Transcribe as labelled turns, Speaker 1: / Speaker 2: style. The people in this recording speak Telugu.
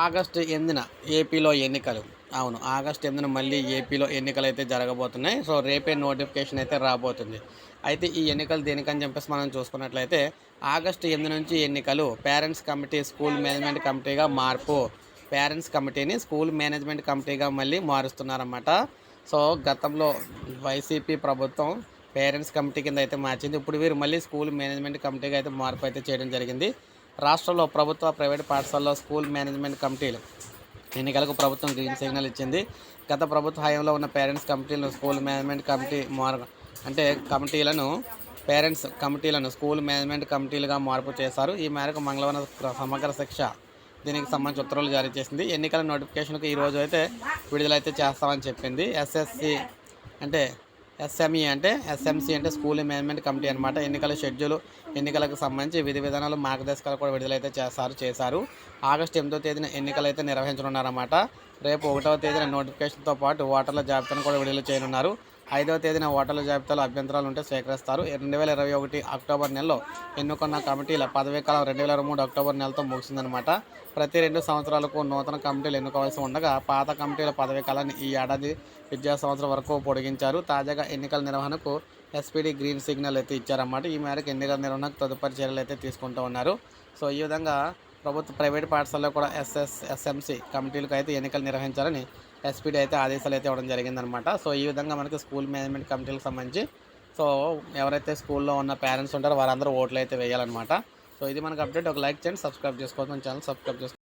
Speaker 1: ఆగస్టు ఎనిమిదిన ఏపీలో ఎన్నికలు. అవును ఆగస్టు ఎనిమిదిన మళ్ళీ ఏపీలో ఎన్నికలు అయితే జరగబోతున్నాయి. సో రేపే నోటిఫికేషన్ అయితే రాబోతుంది. అయితే ఈ ఎన్నికలు దేనికని చెప్పేసి మనం చూసుకున్నట్లయితే ఆగస్టు ఎనిమిది నుంచి ఎన్నికలు పేరెంట్స్ కమిటీ స్కూల్ మేనేజ్మెంట్ కమిటీగా మార్పు. పేరెంట్స్ కమిటీని స్కూల్ మేనేజ్మెంట్ కమిటీగా మళ్ళీ మారుస్తున్నారన్నమాట. సో గతంలో వైసీపీ ప్రభుత్వం పేరెంట్స్ కమిటీ కింద అయితే మార్చింది. ఇప్పుడు వీరు మళ్ళీ స్కూల్ మేనేజ్మెంట్ కమిటీగా అయితే మార్పు అయితే చేయడం జరిగింది. రాష్ట్రంలో ప్రభుత్వ ప్రైవేట్ పాఠశాలలో స్కూల్ మేనేజ్మెంట్ కమిటీలు ఎన్నికలకు ప్రభుత్వం గ్రీన్ సిగ్నల్ ఇచ్చింది. గత ప్రభుత్వ హయాంలో ఉన్న పేరెంట్స్ కమిటీలను స్కూల్ మేనేజ్మెంట్ కమిటీ మార్ అంటే కమిటీలను పేరెంట్స్ కమిటీలను స్కూల్ మేనేజ్మెంట్ కమిటీలుగా మార్పు చేశారు. ఈ మేరకు మంగళవారం సమగ్ర శిక్ష దీనికి సంబంధించి ఉత్తర్వులు జారీ చేసింది. ఎన్నికల నోటిఫికేషన్కు ఈ రోజు అయితే విడుదలైతే చేస్తామని చెప్పింది. ఎస్ఎస్సి అంటే ఎస్ఎంఈ అంటే ఎస్ఎంసి అంటే స్కూల్ మేనేజ్మెంట్ కమిటీ అనమాట ఎన్నికల షెడ్యూల్ ఎన్నికలకు సంబంధించి విధి విధానాలు మార్గదర్శకాలు కూడా విడుదలైతే చేస్తారు చేశారు. ఆగస్టు ఎనిమిదో తేదీన ఎన్నికలు అయితే నిర్వహించనున్నారన్నమాట. రేపు ఒకటవ తేదీన నోటిఫికేషన్తో పాటు ఓటర్ల జాబితాను కూడా విడుదల చేయనున్నారు. ఐదవ తేదీన ఓటర్ల జాబితాలో అభ్యంతరాలు ఉంటే స్వీకరిస్తారు. రెండు వేల ఇరవై ఒకటి అక్టోబర్ నెలలో ఎన్నుకున్న కమిటీల పదవీ కాలం రెండు వేల ఇరవై మూడు అక్టోబర్ నెలతో ముగిసిందనమాట ప్రతి రెండు సంవత్సరాలకు నూతన కమిటీలు ఎన్నుకోవాల్సి ఉండగా పాత కమిటీల పదవీ కాలాన్ని ఈ ఏడాది విద్యా సంవత్సరం వరకు పొడిగించారు. తాజాగా ఎన్నికల నిర్వహణకు ఎస్పీడీ గ్రీన్ సిగ్నల్ అయితే ఇచ్చారన్నమాట. ఈ మేరకు ఎన్నికల నిర్వహణకు తదుపరి చర్యలు అయితే తీసుకుంటూ ఉన్నారు. సో ఈ విధంగా ప్రభుత్వ ప్రైవేట్ పాఠశాలలో కూడా ఎస్ఎస్ ఎస్ఎంసి కమిటీలకు అయితే ఎన్నికలు నిర్వహించాలని ఎస్పీడీ అయితే ఆదేశాలు అయితే ఇవ్వడం జరిగిందనమాట సో ఈ విధంగా మనకి స్కూల్ మేనేజ్మెంట్ కమిటీలకు సంబంధించి సో ఎవరైతే స్కూల్లో ఉన్న పేరెంట్స్ ఉంటారో వారందరూ ఓట్లు అయితే వేయాలన్నమాట. సో ఇది మనకు అప్డేట్. ఒక లైక్ చేయండి సబ్స్క్రైబ్ చేసుకోవచ్చు మన ఛానల్ సబ్స్క్రైబ్ చేసుకోండి